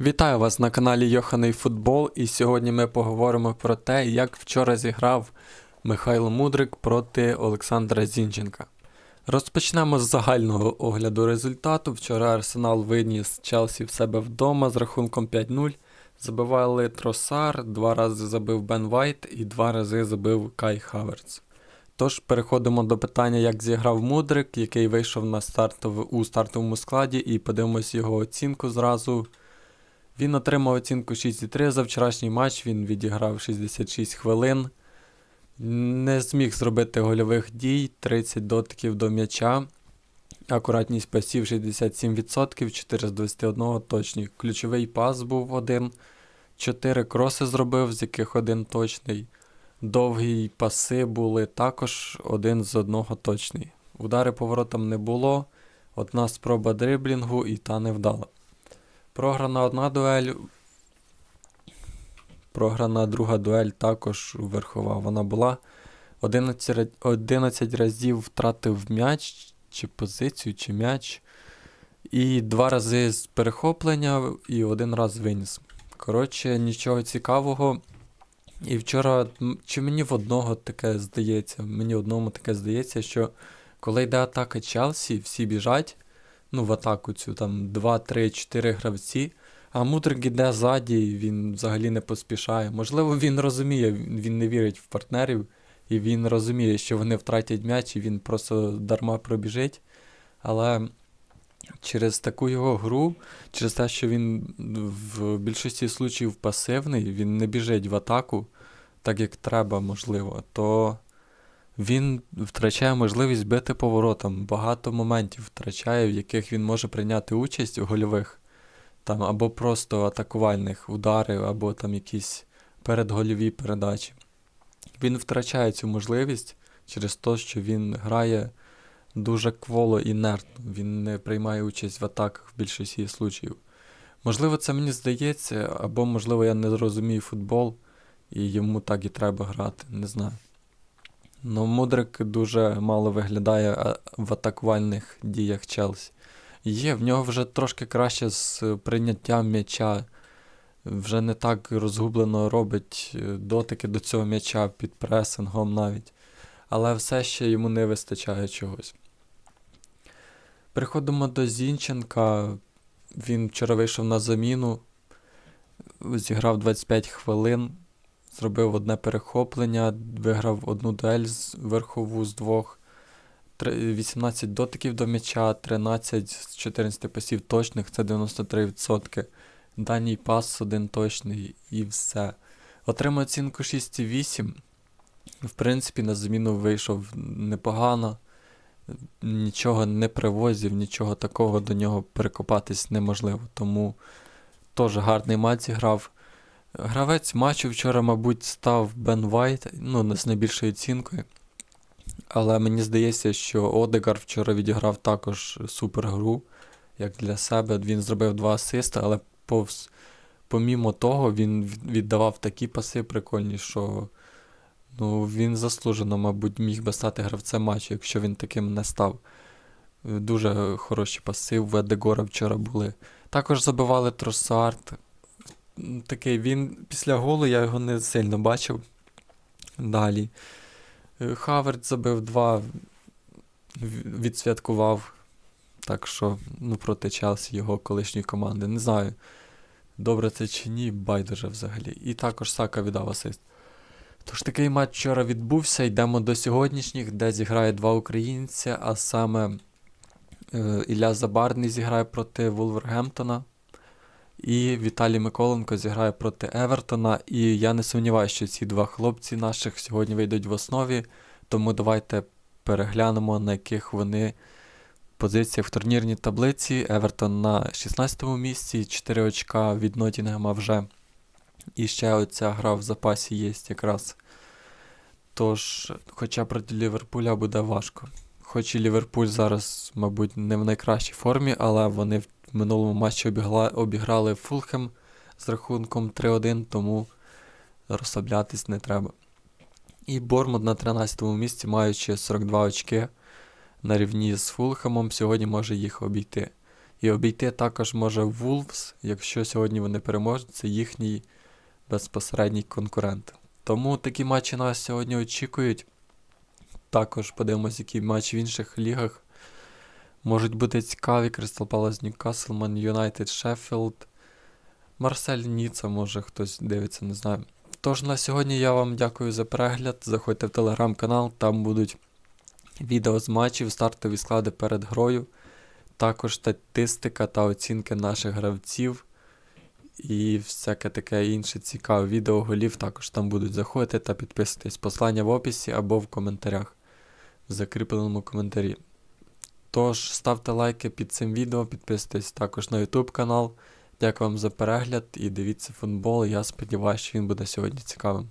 Вітаю вас на каналі Йоханий Футбол, і сьогодні ми поговоримо про те, як вчора зіграв Михайло Мудрик проти Олександра Зінченка. Розпочнемо з загального огляду результату. Вчора Арсенал виніс Челсі в себе вдома з рахунком 5-0. Забивали Тросар, два рази забив Бен Вайт і два рази забив Кай Хаверц. Тож переходимо до питання, як зіграв Мудрик, який вийшов на стартов... у стартовому складі, і подивимось його оцінку зразу. Він отримав оцінку 6,3 за вчорашній матч, він відіграв 66 хвилин. Не зміг зробити гольових дій, 30 дотиків до м'яча. Акуратність пасів 67%, 4 з 21 точні. Ключовий пас був один. 4 кроси зробив, з яких один точний. Довгі паси були також один з одного точний. Удари поворотом не було. Одна спроба дриблінгу і та не вдала. Програна одна дуель. Програна друга дуель також верхова. Вона була 11, 11 разів втратив м'яч, чи позицію, чи м'яч. І два рази з перехоплення, і один раз виніс. Коротше, нічого цікавого. І вчора, чи мені в одного таке здається, мені одному таке здається, що коли йде атака Челсі, всі біжать, ну, в атаку цю там 2, 3, 4 гравці. А Мудрик іде ззаді, він взагалі не поспішає. Можливо, він розуміє, він не вірить в партнерів, і він розуміє, що вони втратять м'яч, і він просто дарма пробіжить. Але через таку його гру, через те, що він в більшості случаїв пасивний, він не біжить в атаку, так як треба, можливо, то він втрачає можливість бити поворотом. Багато моментів втрачає, в яких він може прийняти участь у гольових, там, або просто атакувальних ударів, або там якісь передгольові передачі. Він втрачає цю можливість через те, що він грає дуже кволо інертно, він не приймає участь в атаках в більшості случаїв. Можливо, це мені здається, або, можливо, я не розумію футбол, і йому так і треба грати, не знаю. Ну, Мудрик дуже мало виглядає в атакувальних діях Челсі. Є, в нього вже трошки краще з прийняттям м'яча. Вже не так розгублено робить е, дотики до цього м'яча під пресингом навіть. Але все ще йому не вистачає чогось. Переходимо до Зінченка. Він вчора вийшов на заміну, зіграв 25 хвилин, зробив одне перехоплення, виграв одну дуель з верхову з двох, 18 дотиків до м'яча, 13 з 14 пасів точних, це 93%. Даній пас один точний і все. Отримав оцінку 6,8. В принципі, на заміну вийшов непогано. Нічого не привозив, нічого такого до нього перекопатись неможливо. Тому теж гарний матч зіграв. Гравець матчу вчора, мабуть, став Бен Вайт, ну, з найбільшою оцінкою. Але мені здається, що Одегар вчора відіграв також супер гру, як для себе. Він зробив два асисти, але повз, помімо того, він віддавав такі паси прикольні, що ну, він заслужено, мабуть, міг би стати гравцем матчу, якщо він таким не став. Дуже хороші паси в Едегора вчора були. Також забивали Тросарт. Такий він після голу я його не сильно бачив. Далі. Е, Хаверт забив два, відсвяткував. Так що, ну, проти Челсі його колишньої команди. Не знаю, добре це чи ні, байдуже взагалі. І також Сака віддав асист. Тож такий матч вчора відбувся. Йдемо до сьогоднішніх, де зіграє два українця, а саме е, Ілля Забарний зіграє проти Вулвергемптона. І Віталій Миколенко зіграє проти Евертона. І я не сумніваюся, що ці два хлопці наших сьогодні вийдуть в основі. Тому давайте переглянемо, на яких вони позиціях в турнірній таблиці. Евертон на 16 місці, 4 очка від Нотінгема вже. І ще оця гра в запасі є якраз. Тож, хоча проти Ліверпуля буде важко. Хоч і Ліверпуль зараз, мабуть, не в найкращій формі, але вони минулому матчі обігла, обіграли Фулхем з рахунком 3-1, тому розслаблятись не треба. І Бормут на 13 місці, маючи 42 очки на рівні з Фулхемом, сьогодні може їх обійти. І обійти також може Wolves, якщо сьогодні вони переможуть, це їхній безпосередній конкурент. Тому такі матчі нас сьогодні очікують. Також подивимось, які матчі в інших лігах. Можуть бути цікаві Кристал Палас Ньюкасл, Ман Юнайтед, Шеффілд, Марсель Ніца, може хтось дивиться, не знаю. Тож на сьогодні я вам дякую за перегляд. Заходьте в телеграм-канал, там будуть відео з матчів, стартові склади перед грою, також статистика та оцінки наших гравців. І всяке таке інше цікаве відео голів також там будуть заходити та підписуйтесь. Послання в описі або в коментарях, в закріпленому коментарі. Тож ставте лайки під цим відео, підписуйтесь також на YouTube канал. Дякую вам за перегляд і дивіться футбол. Я сподіваюся, що він буде сьогодні цікавим.